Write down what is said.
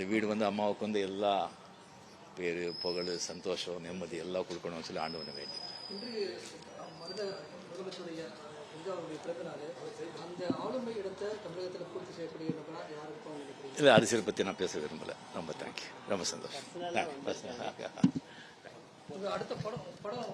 இந்த வீடு வந்து அம்மாவுக்கு வந்து எல்லா பேர் புகழ் சந்தோஷம் நிம்மதி எல்லாம் கொடுக்கணும்னு சொல்லி ஆண்டு பண்ண வேண்டி. இல்லை அரசியல் பற்றி நான் பேச விரும்பலை. ரொம்ப தேங்க்யூ ரொம்ப சந்தோஷம். அடுத்த படம் படம்